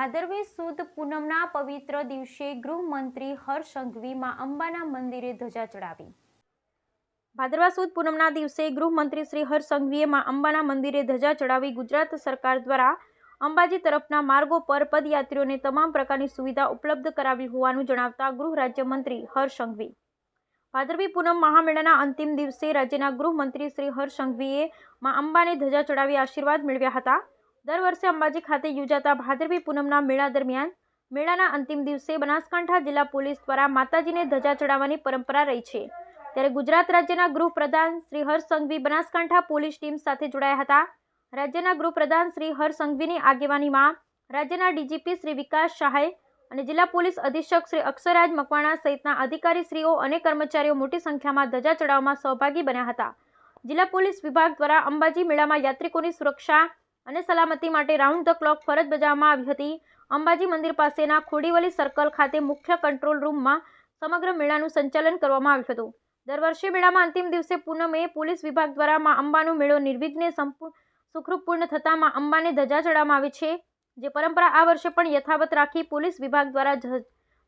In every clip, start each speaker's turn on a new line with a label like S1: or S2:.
S1: ભાદરવી સુદ પૂનમના પવિત્ર દિવસે ગૃહમંત્રી હર્ષ સંઘવી અંબાના મંદિરે ધજા ચડાવી. ભાદરવા સુદ પૂનમના દિવસે ગૃહમંત્રી શ્રી હર્ષ સંઘવીએ અંબાના મંદિરે ધજા ચડાવી ગુજરાત સરકાર દ્વારા અંબાજી તરફના માર્ગો પર પદયાત્રીઓને તમામ પ્રકારની સુવિધા ઉપલબ્ધ કરાવી હોવાનું જણાવતા ગૃહ રાજ્યમંત્રી હર્ષ સંઘવી. ભાદરવી પૂનમ મહામેળાના અંતિમ દિવસે રાજ્યના ગૃહમંત્રી શ્રી હર્ષ સંઘવીએ માં અંબાને ધજા ચડાવી આશીર્વાદ મેળવ્યા હતા. દર વર્ષે અંબાજી ખાતે યોજાતા ભાદરવી પૂનમના મેળા દરમિયાન મેળાના અંતિમ દિવસે બનાસકાંઠા જિલ્લા પોલીસ દ્વારા માતાજીને ધજા ચડાવવાની પરંપરા રહી છે. ત્યારે ગુજરાત રાજ્યના ગૃહપ્રધાન શ્રી હર્ષ સંઘવી બનાસકાંઠા પોલીસ ટીમ સાથે જોડાયા હતા. રાજ્યના ગૃહપ્રધાન શ્રી હર્ષ સંઘવીની આગેવાનીમાં રાજ્યના ડીજીપી શ્રી વિકાસ સહાય અને જિલ્લા પોલીસ અધિક્ષક શ્રી અક્ષરાજ મકવાણા સહિતના અધિકારીશ્રીઓ અને કર્મચારીઓ મોટી સંખ્યામાં ધજા ચડાવવામાં સહભાગી બન્યા હતા. જિલ્લા પોલીસ વિભાગ દ્વારા અંબાજી મેળામાં યાત્રિકોની સુરક્ષા અને સલામતી માટે રાઉન્ડ ધ ક્લોક ફરજ બજાવવામાં આવી હતી. અંબાજી મંદિર પાસેના ખોડીવલી સર્કલ ખાતે મુખ્ય કંટ્રોલ રૂમમાં સમગ્ર મેળાનું સંચાલન કરવામાં આવ્યું હતું. દર વર્ષે મેળામાં અંતિમ દિવસે પૂનમે પોલીસ વિભાગ દ્વારા માં અંબાનો મેળો નિર્વિઘ્ને સંપૂર્ણ સુખરૂપ પૂર્ણ થતાં અંબાને ધજા ચડાવવામાં આવે છે. જે પરંપરા આ વર્ષે પણ યથાવત રાખી પોલીસ વિભાગ દ્વારા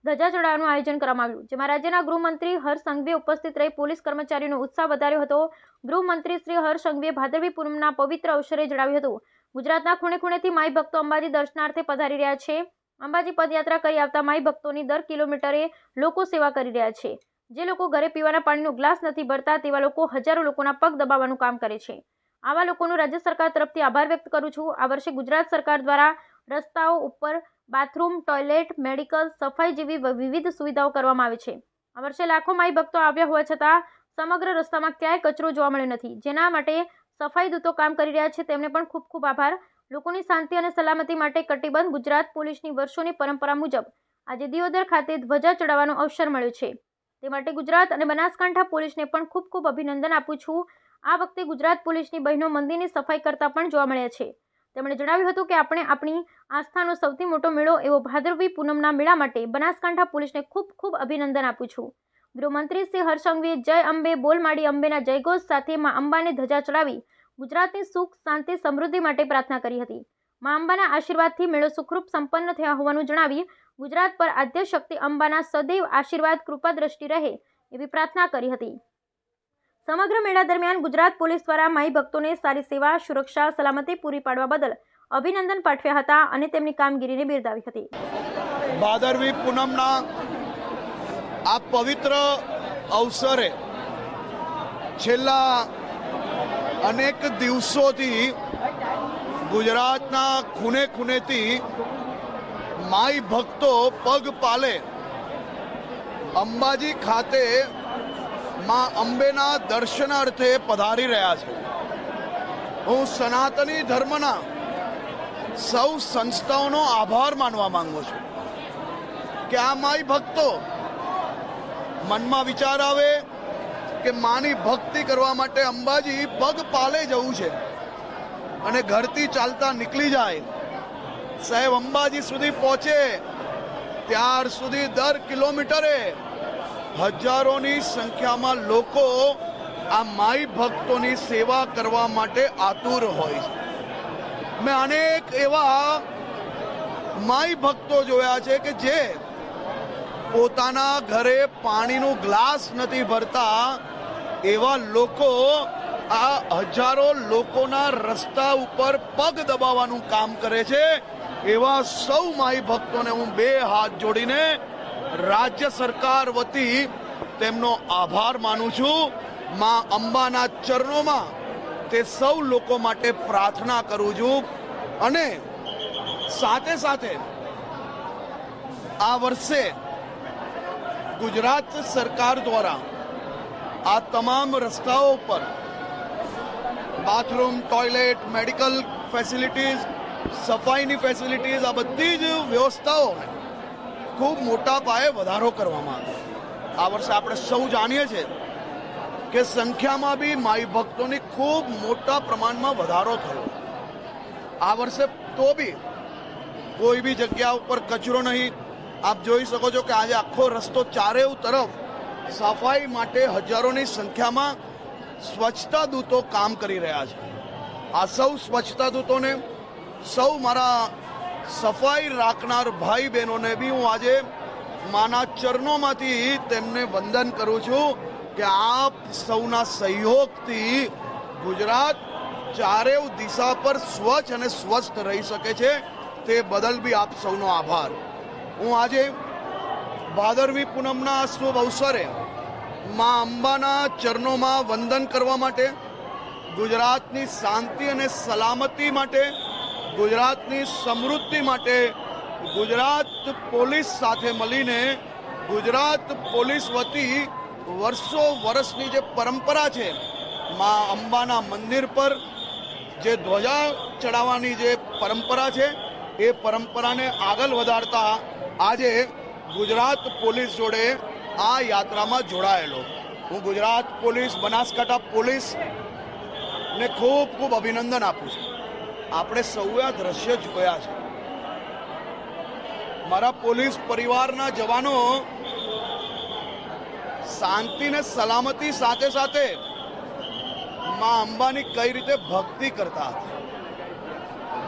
S1: ધજા ચડાવવાનું આયોજન કરવામાં આવ્યું. જેમાં રાજ્યના ગૃહમંત્રી હર્ષ સંઘવીએ ઉપસ્થિત રહી પોલીસ કર્મચારીઓનો ઉત્સાહ વધાર્યો હતો. ગૃહમંત્રી શ્રી હર્ષ સંઘવીએ ભાદરવી પૂનમના પવિત્ર અવસરે જણાવ્યું હતું. ગુજરાતના ખૂણે ખૂણેથી માઈ ભક્તો અંબાજી દર્શનાર્થે પધારી રહ્યા છે. અંબાજી પદયાત્રા કરી આવતા માઈ ભક્તોની દર કિલોમીટરે લોકો સેવા કરી રહ્યા છે. જે લોકો ઘરે પીવાના પાણીનો ગ્લાસ નથી ભરતા તેવા લોકો હજારો લોકોના પગ દબાવવાનું કામ કરે છે. આવા લોકોનો રાજ્ય સરકાર તરફથી આભાર વ્યક્ત કરું છું. આ વર્ષે ગુજરાત સરકાર દ્વારા રસ્તાઓ ઉપર બાથરૂમ, ટોયલેટ, મેડિકલ, સફાઈ જેવી વિવિધ સુવિધાઓ કરવામાં આવી છે. આ વર્ષે લાખો માઈ ભક્તો આવ્યા હોવા છતાં સમગ્ર રસ્તામાં ક્યાંય કચરો જોવા મળ્યો નથી. જેના માટે સફાઈ દૂતો કામ કરી રહ્યા છે. તેમને પણ ખૂબ ખૂબ આભાર. લોકોની શાંતિ અને સલામતી માટે કટિબંધ ગુજરાત પોલીસની વર્ષોની પરંપરા મુજબ આજે દિયોદર ખાતે ધ્વજા ચડાવવાનો અવસર મળ્યો છે. તે માટે ગુજરાત અને બનાસકાંઠા પોલીસને પણ ખૂબ ખૂબ અભિનંદન આપું છું. આ વખતે ગુજરાત પોલીસની બહેનો મંદિરની સફાઈ કરતા પણ જોવા મળ્યા છે. તેમણે જણાવ્યું હતું કે આપણે આપણી આસ્થાનો સૌથી મોટો મેળો એવો ભાદરવી પૂનમના મેળા માટે બનાસકાંઠા પોલીસને ખૂબ ખૂબ અભિનંદન આપું છું. ગૃહમંત્રી શ્રી હર્ષંગવીએ જય અંબે બોલમાડી અંબેના જયઘોષ સાથે મા અંબાને ધજા ચડાવી ગુજરાતની સુખ, શાંતિ, સમૃદ્ધિ માટે પ્રાર્થના કરી હતી. મા અંબાના આશીર્વાદથી મેળો સુખરૂપ સંપન્ન થયા હોવાનું જણાવી ગુજરાત પર આદ્ય શક્તિ અંબાના સદૈવ આશીર્વાદ કૃપા દ્રષ્ટિ રહે એવી પ્રાર્થના કરી હતી. સમગ્ર મેળા દરમિયાન ગુજરાત પોલીસ દ્વારા માઈ ભક્તોને સારી સેવા, સુરક્ષા, સલામતી પૂરી પાડવા બદલ અભિનંદન પાઠવ્યા હતા અને તેમની કામગીરીને બિરદાવી હતી.
S2: ભાદરવી પૂનમના આ પવિત્ર અવસરે છેલ્લા અનેક દિવસોથી ગુજરાતના ખૂને ખૂનેથી માઈ ભક્તો પગ પાલે અંબાજી ખાતે માં અંબેના દર્શનાર્થે પધારી રહ્યા છે. હું સનાતની ધર્મના સૌ સંસ્થાઓનો આભાર માનવા માંગુ છું કે આ માઈ ભક્તો મનમાં વિચાર આવે કે માની ભક્તિ કરવા માટે અંબાજી પગ પાલે જવું છે. અને ઘરથી ચાલતા નીકળી જાય. સાહેબ, અંબાજી સુધી પહોંચે. ત્યાર સુધી દર કિલોમીટરે હજારોની સંખ્યામાં લોકો આ માઈ ભક્તોની સેવા કરવા માટે આતુર હોય છે. મેં અનેક એવા માઈ ભક્તો જોયા છે કે જે પોતાના ઘરે પાણીનું ગ્લાસ નથી ભરતા એવા લોકો આ હજારો લોકોના રસ્તા ઉપર પગ દબાવવાનું કામ કરે છે. એવા સૌ માઈ ભક્તોને હું બે હાથ જોડીને રાજ્ય સરકાર વતી તેમનો આભાર માનું છું. માં અંબાના ચરણોમાં તે સૌ લોકો માટે પ્રાર્થના કરું છું. અને સાથે સાથે આ વર્ષે ગુજરાત સરકાર દ્વારા આ તમામ રસ્તાઓ પર બાથરૂમ ટોયલેટ મેડિકલ ફેસિલિટીઝ સફાઈની ફેસિલિટીઝ આ બધી જ વ્યવસ્થાઓને ખૂબ મોટા પાયે વધારો કરવામાં આવ્યો આ વર્ષે આપણે સૌ જાણીએ છીએ કે સંખ્યામાં બી માઈ ભક્તોની ખૂબ મોટા પ્રમાણમાં વધારો થયો આ વર્ષે તો બી કોઈ બી જગ્યા ઉપર કચરો નહીં આપ જોઈ શકો છો કે આજે આખો રસ્તો ચારેવ તરફ સફાઈ માટે હજારોની સંખ્યામાં સ્વચ્છતા દૂતો કામ કરી રહ્યા છે. આ સૌ સ્વચ્છતા દૂતોને, સૌ મારા સફાઈ રાખનાર ભાઈ બહેનોને બી હું આજે માના ચરણોમાંથી તેમને વંદન કરું છું કે આપ સૌના સહયોગથી ગુજરાત ચારેવ દિશા પર સ્વચ્છ અને સ્વસ્થ રહી શકે છે. તે બદલ બી આપ સૌનો આભાર. હું આજે ભાદરવી પૂનમના શુભ અવસરે મા અંબાના ચરણોમાં વંદન કરવા માટે, ગુજરાતની શાંતિ અને સલામતી માટે, ગુજરાતની સમૃદ્ધિ માટે ગુજરાત પોલીસ સાથે મળીને ગુજરાત પોલીસ વતી વર્ષો વર્ષની જે પરંપરા છે, મા અંબાના મંદિર પર જે ધ્વજા ચડાવવાની જે પરંપરા છે એ પરંપરાને આગળ વધારતા આજે ગુજરાત પોલીસ જોડે આ યાત્રામાં જોડાયેલો. હું ગુજરાત પોલીસ, બનાસકાંઠા પોલીસ ને ખૂબ ખૂબ અભિનંદન આપું છું. આપણે સૌએ આ દ્રશ્ય જોયા છે. મારા પોલીસ પરિવારના જવાનો શાંતિ ને સલામતી સાથે સાથે મા અંબાની કઈ રીતે ભક્તિ કરતા હતા?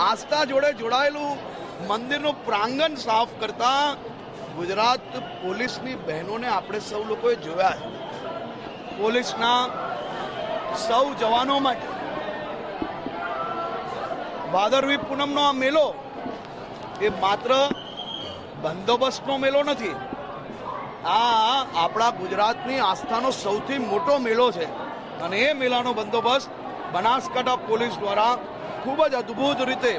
S2: આસ્થા જોડે જોડાયેલું મંદિરનું પ્રાંગણ સાફ કરતા ગુજરાત પોલીસની બહેનોને આપણે સૌ લોકોએ જોયા પોલીસના સૌ જવાનો માટે ભાદરવી પૂનમનો આ મેલો એ માત્ર બંદોબસ્તનો મેલો નથી, આ આપણા ગુજરાતની આસ્થાનો સૌથી મોટો મેળો છે. અને એ મેળાનો બંદોબસ્ત બનાસકાંઠા પોલીસ દ્વારા ખૂબ જ અદ્ભુત રીતે,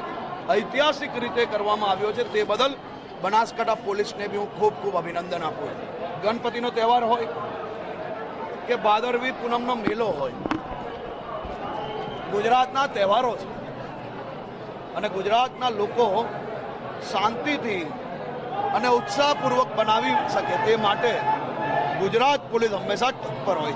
S2: ઐતિહાસિક રીતે કરવામાં આવ્યો છે. તે બદલ બનાસકાંઠા પોલીસને બી હું ખૂબ ખૂબ અભિનંદન આપું છું. ગણપતિનો તહેવાર હોય કે ભાદરવી પૂનમનો મેલો હોય, ગુજરાતના તહેવારો છે. અને ગુજરાતના લોકો શાંતિથી અને ઉત્સાહપૂર્વક બનાવી શકે તે માટે ગુજરાત પોલીસ હંમેશા તત્પર હોય